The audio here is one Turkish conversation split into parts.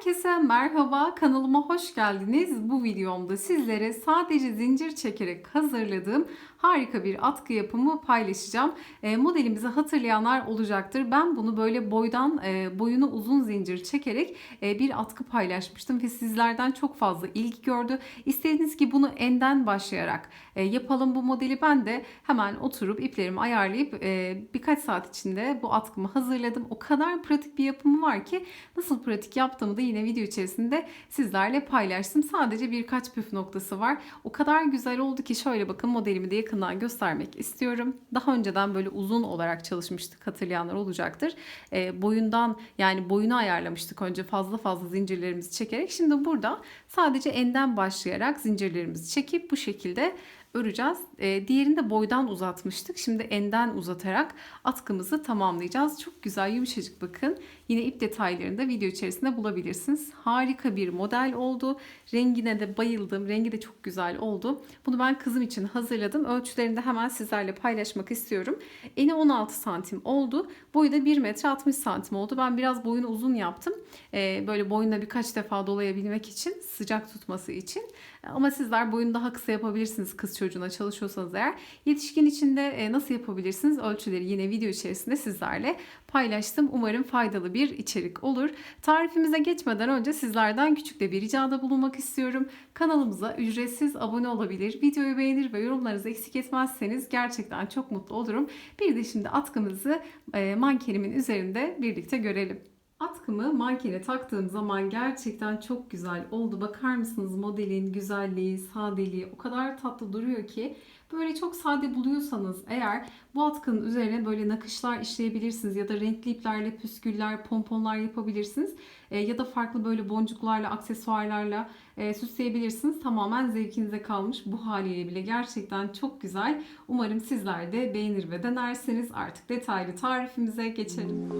Herkese merhaba, kanalıma hoş geldiniz. Bu videomda sizlere sadece zincir çekerek hazırladığım harika bir atkı yapımı paylaşacağım. E, modelimizi hatırlayanlar olacaktır. Ben bunu böyle boydan e, boyunu uzun zincir çekerek e, bir atkı paylaşmıştım ve sizlerden çok fazla ilgi gördü. İstediğiniz ki bunu enden başlayarak e, yapalım bu modeli. Ben de hemen oturup iplerimi ayarlayıp e, birkaç saat içinde bu atkımı hazırladım. O kadar pratik bir yapımı var ki nasıl pratik yaptığımı da yine video içerisinde sizlerle paylaştım. Sadece birkaç püf noktası var. O kadar güzel oldu ki şöyle bakın modelimi de yakından göstermek istiyorum. Daha önceden böyle uzun olarak çalışmıştık hatırlayanlar olacaktır. E, boyundan yani boyunu ayarlamıştık önce fazla fazla zincirlerimizi çekerek. Şimdi burada sadece enden başlayarak zincirlerimizi çekip bu şekilde öreceğiz. E, diğerini de boydan uzatmıştık. Şimdi enden uzatarak atkımızı tamamlayacağız. Çok güzel yumuşacık bakın. Yine ip detaylarını da video içerisinde bulabilirsiniz. Harika bir model oldu. Rengine de bayıldım. Rengi de çok güzel oldu. Bunu ben kızım için hazırladım. Ölçülerini de hemen sizlerle paylaşmak istiyorum. Eni 16 santim oldu. Boyu da 1 metre 60 santim oldu. Ben biraz boyunu uzun yaptım. E, böyle boyuna birkaç defa dolayabilmek için sıcak tutması için. Ama sizler boyunu daha kısa yapabilirsiniz kız çocuğuna çalışıyorsanız eğer. Yetişkin için de e, nasıl yapabilirsiniz ölçüleri yine video içerisinde sizlerle paylaştım. Umarım faydalı bir içerik olur. Tarifimize geçmeden önce sizlerden küçük de bir ricada bulunmak istiyorum. Kanalımıza ücretsiz abone olabilir, videoyu beğenir ve yorumlarınızı eksik etmezseniz gerçekten çok mutlu olurum. Bir de şimdi atkımızı e, mankenimin üzerinde birlikte görelim. Atkımı mankene taktığım zaman gerçekten çok güzel oldu. Bakar mısınız modelin güzelliği, sadeliği o kadar tatlı duruyor ki böyle çok sade buluyorsanız eğer bu atkının üzerine böyle nakışlar işleyebilirsiniz ya da renkli iplerle püsküller, pomponlar yapabilirsiniz. E, ya da farklı böyle boncuklarla, aksesuarlarla e, süsleyebilirsiniz. Tamamen zevkinize kalmış. Bu haliyle bile gerçekten çok güzel. Umarım sizler de beğenir ve denerseniz artık detaylı tarifimize geçelim.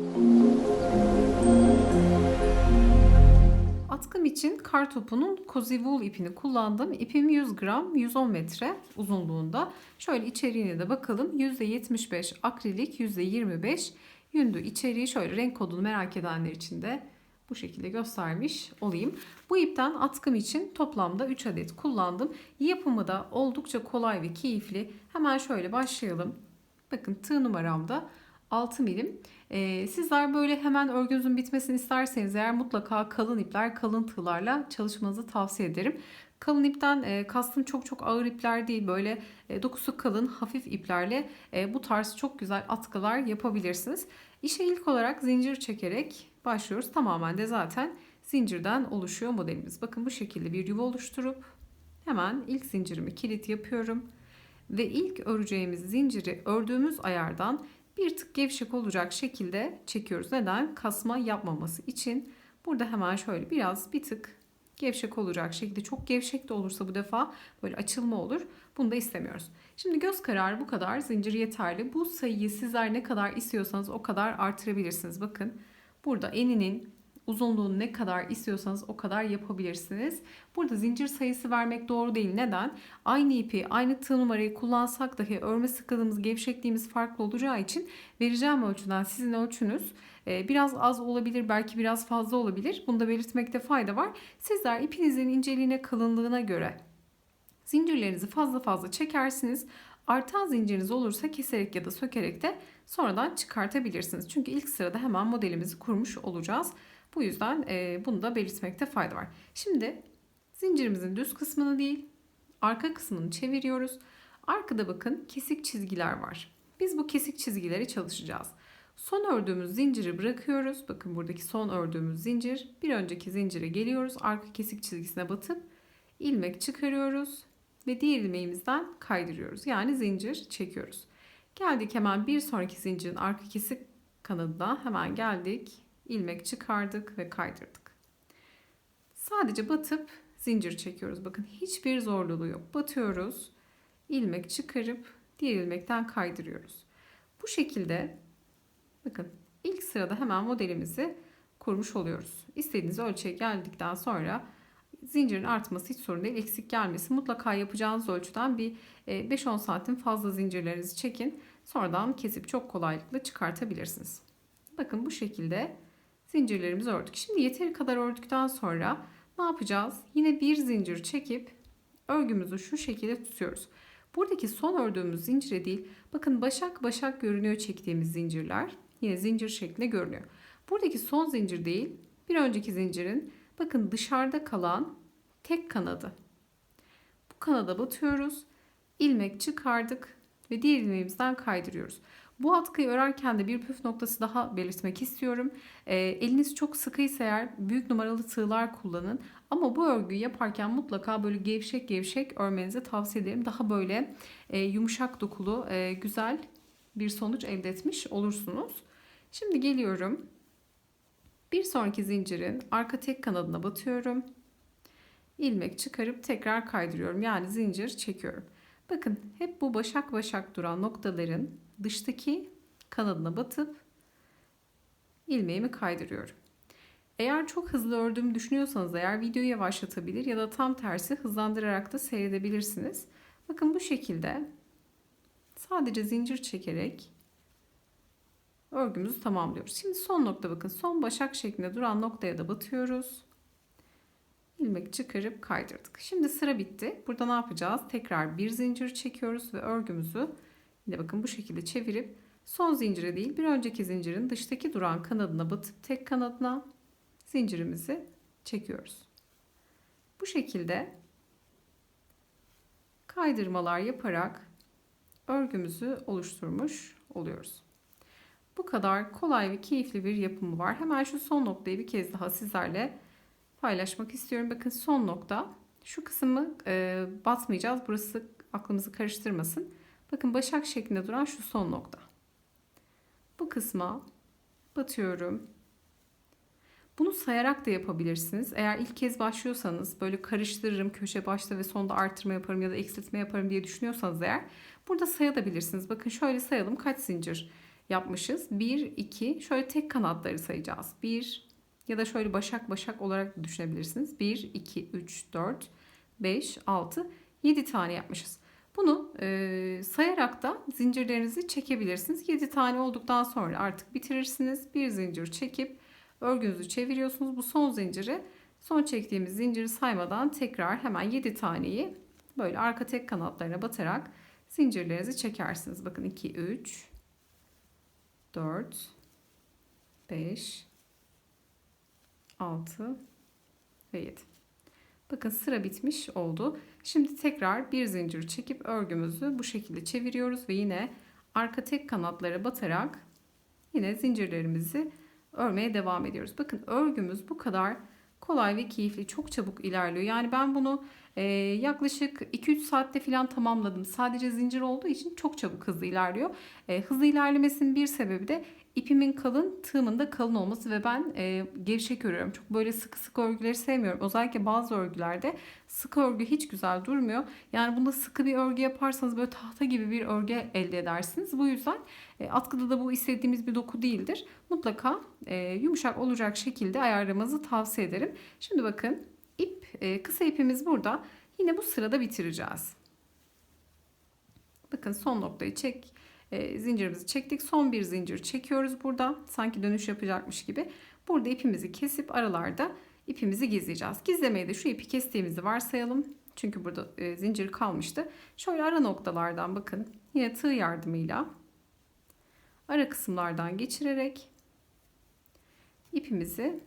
Atkım için kar topunun wool ipini kullandım. İpim 100 gram, 110 metre uzunluğunda. Şöyle içeriğine de bakalım. %75 akrilik, %25 yündü. İçeriği şöyle renk kodunu merak edenler için de bu şekilde göstermiş olayım. Bu ipten atkım için toplamda 3 adet kullandım. Yapımı da oldukça kolay ve keyifli. Hemen şöyle başlayalım. Bakın tığ numaramda 6 milim. Ee, sizler böyle hemen örgünüzün bitmesini isterseniz eğer mutlaka kalın ipler, kalın tığlarla çalışmanızı tavsiye ederim. Kalın ipten e, kastım çok çok ağır ipler değil böyle e, dokusu kalın hafif iplerle e, bu tarz çok güzel atkılar yapabilirsiniz. İşe ilk olarak zincir çekerek başlıyoruz. Tamamen de zaten zincirden oluşuyor modelimiz. Bakın bu şekilde bir yuva oluşturup hemen ilk zincirimi kilit yapıyorum. Ve ilk öreceğimiz zinciri ördüğümüz ayardan bir tık gevşek olacak şekilde çekiyoruz. Neden? Kasma yapmaması için. Burada hemen şöyle biraz bir tık gevşek olacak şekilde. Çok gevşek de olursa bu defa böyle açılma olur. Bunu da istemiyoruz. Şimdi göz kararı bu kadar. Zincir yeterli. Bu sayıyı sizler ne kadar istiyorsanız o kadar artırabilirsiniz. Bakın burada eninin uzunluğunu ne kadar istiyorsanız o kadar yapabilirsiniz. Burada zincir sayısı vermek doğru değil. Neden? Aynı ipi, aynı tığ numarayı kullansak dahi örme sıklığımız, gevşekliğimiz farklı olacağı için vereceğim ölçüden sizin ölçünüz e, biraz az olabilir, belki biraz fazla olabilir. Bunu da belirtmekte fayda var. Sizler ipinizin inceliğine, kalınlığına göre zincirlerinizi fazla fazla çekersiniz. Artan zinciriniz olursa keserek ya da sökerek de sonradan çıkartabilirsiniz. Çünkü ilk sırada hemen modelimizi kurmuş olacağız. Bu yüzden e, bunu da belirtmekte fayda var. Şimdi zincirimizin düz kısmını değil arka kısmını çeviriyoruz. Arkada bakın kesik çizgiler var. Biz bu kesik çizgileri çalışacağız. Son ördüğümüz zinciri bırakıyoruz. Bakın buradaki son ördüğümüz zincir. Bir önceki zincire geliyoruz. Arka kesik çizgisine batıp ilmek çıkarıyoruz ve diğer ilmeğimizden kaydırıyoruz. Yani zincir çekiyoruz. Geldik hemen bir sonraki zincirin arka kesik kanadına hemen geldik ilmek çıkardık ve kaydırdık. Sadece batıp zincir çekiyoruz. Bakın hiçbir zorluğu yok. Batıyoruz. ilmek çıkarıp diğer ilmekten kaydırıyoruz. Bu şekilde bakın ilk sırada hemen modelimizi kurmuş oluyoruz. İstediğiniz ölçüye geldikten sonra zincirin artması hiç sorun değil. Eksik gelmesi mutlaka yapacağınız ölçüden bir 5-10 e, santim fazla zincirlerinizi çekin. Sonradan kesip çok kolaylıkla çıkartabilirsiniz. Bakın bu şekilde Zincirlerimizi ördük. Şimdi yeteri kadar ördükten sonra ne yapacağız? Yine bir zincir çekip örgümüzü şu şekilde tutuyoruz. Buradaki son ördüğümüz zincire değil, bakın başak başak görünüyor çektiğimiz zincirler. Yine zincir şeklinde görünüyor. Buradaki son zincir değil, bir önceki zincirin bakın dışarıda kalan tek kanadı. Bu kanada batıyoruz. ilmek çıkardık ve diğer ilmeğimizden kaydırıyoruz. Bu atkıyı örerken de bir püf noktası daha belirtmek istiyorum. E, eliniz çok sıkıysa eğer büyük numaralı tığlar kullanın. Ama bu örgüyü yaparken mutlaka böyle gevşek gevşek örmenizi tavsiye ederim. Daha böyle e, yumuşak dokulu, e, güzel bir sonuç elde etmiş olursunuz. Şimdi geliyorum. Bir sonraki zincirin arka tek kanadına batıyorum. İlmek çıkarıp tekrar kaydırıyorum. Yani zincir çekiyorum. Bakın hep bu başak başak duran noktaların dıştaki kanadına batıp ilmeğimi kaydırıyorum. Eğer çok hızlı ördüğümü düşünüyorsanız eğer videoyu yavaşlatabilir ya da tam tersi hızlandırarak da seyredebilirsiniz. Bakın bu şekilde sadece zincir çekerek örgümüzü tamamlıyoruz. Şimdi son nokta bakın son başak şeklinde duran noktaya da batıyoruz. İlmek çıkarıp kaydırdık. Şimdi sıra bitti. Burada ne yapacağız? Tekrar bir zincir çekiyoruz ve örgümüzü yine bakın bu şekilde çevirip son zincire değil bir önceki zincirin dıştaki duran kanadına batıp tek kanadına zincirimizi çekiyoruz. Bu şekilde kaydırmalar yaparak örgümüzü oluşturmuş oluyoruz. Bu kadar kolay ve keyifli bir yapımı var. Hemen şu son noktayı bir kez daha sizlerle paylaşmak istiyorum. Bakın son nokta. Şu kısmı e, batmayacağız. Burası aklımızı karıştırmasın. Bakın başak şeklinde duran şu son nokta. Bu kısma batıyorum. Bunu sayarak da yapabilirsiniz. Eğer ilk kez başlıyorsanız böyle karıştırırım köşe başta ve sonda artırma yaparım ya da eksiltme yaparım diye düşünüyorsanız eğer burada sayabilirsiniz. Bakın şöyle sayalım kaç zincir yapmışız. 1, 2 şöyle tek kanatları sayacağız. 1 ya da şöyle başak başak olarak düşünebilirsiniz. 1, 2, 3, 4, 5, 6, 7 tane yapmışız. Bunu e, sayarak da zincirlerinizi çekebilirsiniz. 7 tane olduktan sonra artık bitirirsiniz. Bir zincir çekip örgünüzü çeviriyorsunuz. Bu son zinciri son çektiğimiz zinciri saymadan tekrar hemen 7 taneyi böyle arka tek kanatlarına batarak zincirlerinizi çekersiniz. Bakın 2, 3, 4, 5, 6 ve 7. Bakın sıra bitmiş oldu. Şimdi tekrar bir zincir çekip örgümüzü bu şekilde çeviriyoruz ve yine arka tek kanatlara batarak yine zincirlerimizi örmeye devam ediyoruz. Bakın örgümüz bu kadar kolay ve keyifli, çok çabuk ilerliyor. Yani ben bunu e, yaklaşık 2-3 saatte falan tamamladım. Sadece zincir olduğu için çok çabuk hızlı ilerliyor. E, hızlı ilerlemesinin bir sebebi de ipimin kalın, tığımın da kalın olması ve ben e, gevşek örüyorum. Çok böyle sıkı sıkı örgüleri sevmiyorum. Özellikle bazı örgülerde sıkı örgü hiç güzel durmuyor. Yani bunda sıkı bir örgü yaparsanız böyle tahta gibi bir örgü elde edersiniz. Bu yüzden e, atkıda da bu istediğimiz bir doku değildir. Mutlaka e, yumuşak olacak şekilde ayarlamanızı tavsiye ederim. Şimdi bakın ip e, kısa ipimiz burada. Yine bu sırada bitireceğiz. Bakın son noktayı çek e, zincirimizi çektik. Son bir zincir çekiyoruz burada. Sanki dönüş yapacakmış gibi. Burada ipimizi kesip aralarda ipimizi gizleyeceğiz. Gizlemeyi de şu ipi kestiğimizi varsayalım. Çünkü burada e, zincir kalmıştı. Şöyle ara noktalardan bakın. Yine tığ yardımıyla ara kısımlardan geçirerek ipimizi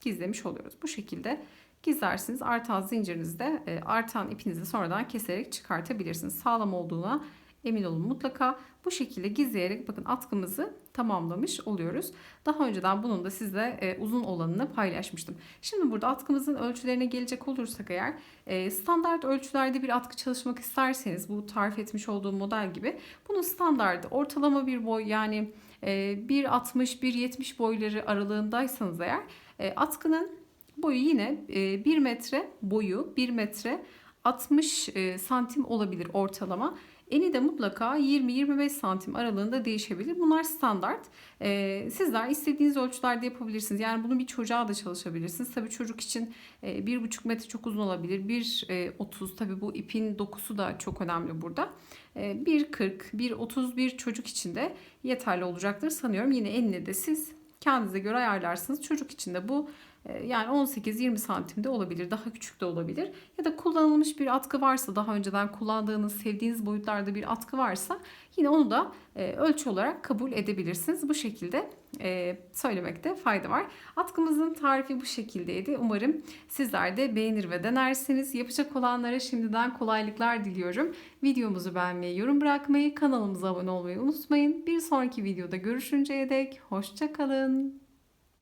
gizlemiş oluyoruz. Bu şekilde gizlersiniz. Artan zincirinizde e, artan ipinizi sonradan keserek çıkartabilirsiniz. Sağlam olduğuna emin olun mutlaka bu şekilde gizleyerek bakın atkımızı tamamlamış oluyoruz. Daha önceden bunun da sizle e, uzun olanını paylaşmıştım. Şimdi burada atkımızın ölçülerine gelecek olursak eğer e, standart ölçülerde bir atkı çalışmak isterseniz bu tarif etmiş olduğum model gibi bunun standartı ortalama bir boy yani e, 1.60-1.70 boyları aralığındaysanız eğer e, atkının boyu yine e, 1 metre boyu 1 metre 60 e, santim olabilir ortalama. Eni de mutlaka 20-25 santim aralığında değişebilir. Bunlar standart. Ee, sizler istediğiniz ölçülerde yapabilirsiniz. Yani bunu bir çocuğa da çalışabilirsiniz. Tabii çocuk için e, 1,5 metre çok uzun olabilir. 1.30 e, tabii bu ipin dokusu da çok önemli burada. E, 1.40, 1.30 bir çocuk için de yeterli olacaktır sanıyorum. Yine enine de siz kendinize göre ayarlarsınız. Çocuk için de bu e, yani 18-20 santimde olabilir, daha küçük de olabilir. Ya da kullanılmış bir atkı varsa, daha önceden kullandığınız, sevdiğiniz boyutlarda bir atkı varsa yine onu da e, ölçü olarak kabul edebilirsiniz. Bu şekilde e, söylemekte fayda var. Atkımızın tarifi bu şekildeydi. Umarım sizler de beğenir ve denersiniz. Yapacak olanlara şimdiden kolaylıklar diliyorum. Videomuzu beğenmeyi, yorum bırakmayı, kanalımıza abone olmayı unutmayın. Bir sonraki videoda görüşünceye dek hoşçakalın.